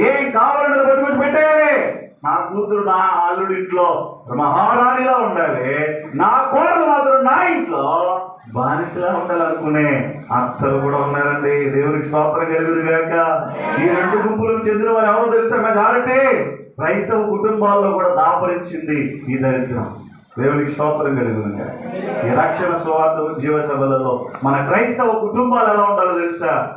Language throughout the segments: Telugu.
ఏం కావాలంటే పట్టుకొచ్చి పెట్టేయాలి నా కూతురు నా అల్లుడి ఇంట్లో మహారాణిలా ఉండాలి. నా కోడలు మాత్రం నా ఇంట్లో బానిసలా ఉండాలనుకునే అత్తలు కూడా ఉన్నారండి. దేవునికి స్తోత్రం కలుగురు గాక. ఈ రెండు గుంపులకు చెందిన వారు ఎవరో తెలుసా మెజారిటీ క్రైస్తవ కుటుంబాల్లో కూడా దాపరించింది ఈ దరిద్రం. దేవునికి స్తోత్రం కలుగును ఈ రక్షణ స్వార్థ జీవ సభలలో మన క్రైస్తవ కుటుంబాలు ఎలా ఉండాలో తెలుసా?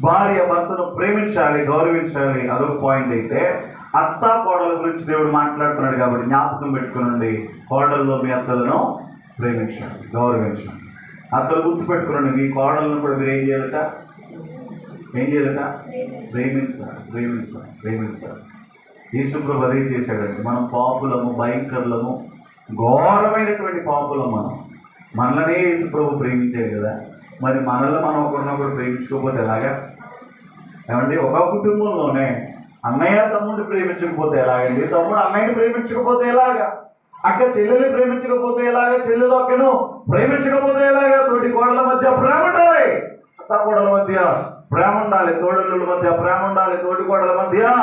భార్య భర్తను ప్రేమించాలి గౌరవించాలి అదొక పాయింట్ అయితే అత్త కోడల గురించి దేవుడు మాట్లాడుతున్నాడు కాబట్టి జ్ఞాపకం పెట్టుకునండి. కోడల్లో మీ అత్తలను ప్రేమించండి గౌరవించండి. అత్తలు గుర్తు పెట్టుకునండి మీ కోడలను కూడా మీరు ఏం చేయాలట? ఏం చేయాలట? ప్రేమించాలి ప్రేమించాలి ప్రేమించాలి. యేసుప్రభు అదే చేశాడండి. మనం పాపులము భయంకరులము ఘోరమైనటువంటి పాపులం మనం. మనలనే యేసుప్రభు ప్రేమించాడు కదా. మరి మనల్ని మనం ఒకరినొకరు ప్రేమించుకోకపోతే ఎలాగా? ఏమండి? ఒక కుటుంబంలోనే అన్నయ్య తమ్ముడిని ప్రేమించకపోతే ఎలాగండి? తమ్ముడు అన్నయ్యని ప్రేమించకపోతే ఎలాగా? అక్క చెల్లెల్ని ప్రేమించకపోతే ఎలాగా? చెల్లెలు అక్కను ప్రేమించకపోతే ఎలాగా? తోటి కోడల మధ్య ప్రేమ ఉండాలి. అత్త కోడల మధ్య ప్రేమ ఉండాలి. తోడళ్ళ మధ్య ప్రేమ ఉండాలి. తోటి కోడల మధ్య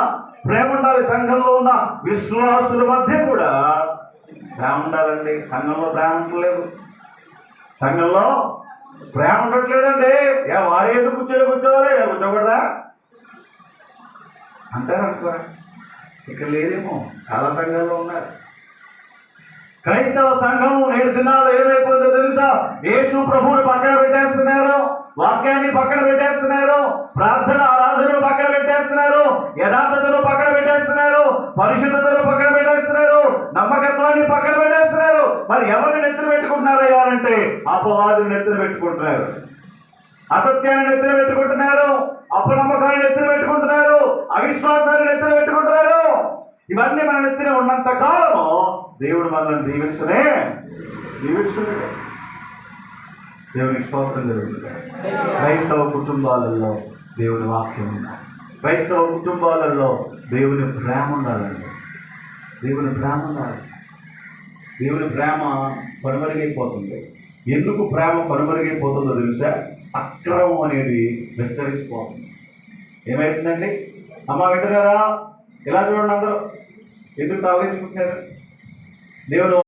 ప్రేమ ఉండాలి. సంఘంలో ఉన్న విశ్వాసుల మధ్య కూడా ప్రేమ ఉండాలండి. సంఘంలో ప్రేమ ఉండలేదు. సంఘంలో ప్రేమ ఉండట్లేదండి. ఏ వారు ఎందుకు కూర్చోలే కూర్చోవాలి? కూర్చోకూడదా? అంటారనుకోరా. ఇక్కడ లేదేమో చాలా సంఘాల్లో ఉన్నారు. క్రైస్తవ సంఘం నేడు దినాలు ఏమైపోతుందో తెలుసా? యేసు ప్రభువుని పక్కన పెట్టేస్తున్నారు. వాక్యాన్ని పక్కన పెట్టేస్తున్నారు. ప్రార్థన ఆరాధనను పక్కన పెట్టేస్తున్నారు. యథార్థతను పక్కన పెట్టేస్తున్నారు. పరిశుద్ధతను పక్కన పెట్టేస్తున్నారు. నమ్మకత్వాన్ని పక్కన మరి ఎవరిని నెత్తిన పెట్టుకుంటున్నారు అంటే అపవాదిని నెత్తిన పెట్టుకుంటున్నారు. అసత్యాన్ని నెత్తిన పెట్టుకుంటున్నారు. అపనమ్మకాన్ని నెత్తిన పెట్టుకుంటున్నారు. అవిశ్వాసాన్ని నెత్తిన పెట్టుకుంటున్నారు. ఇవన్నీ మన నెత్తిన ఉన్నంత కాలము దేవుడు మనల్ని దీవించనే దీవించునే దేవునికి స్తోత్రం జరుగుతుంది. క్రైస్తవ కుటుంబాలలో దేవుని వాక్యం ఉండాలి క్రైస్తవ కుటుంబాలలో దేవుని ప్రేమ ఉండాలండి. దేవుని ప్రేమ ఉండాలి. దేవుని ప్రేమ కనుమరుగైపోతుంది ఎందుకు ప్రేమ కనుమరుగైపోతుందో తెలుసా? అక్రమం అనేది విస్తరించిపోతుంది. ఏమైతుందండి? అమ్మ వింటున్నారా? ఇలా చూడండి అందరూ. ఎందుకు తాగించుకుంటారు దేవుడు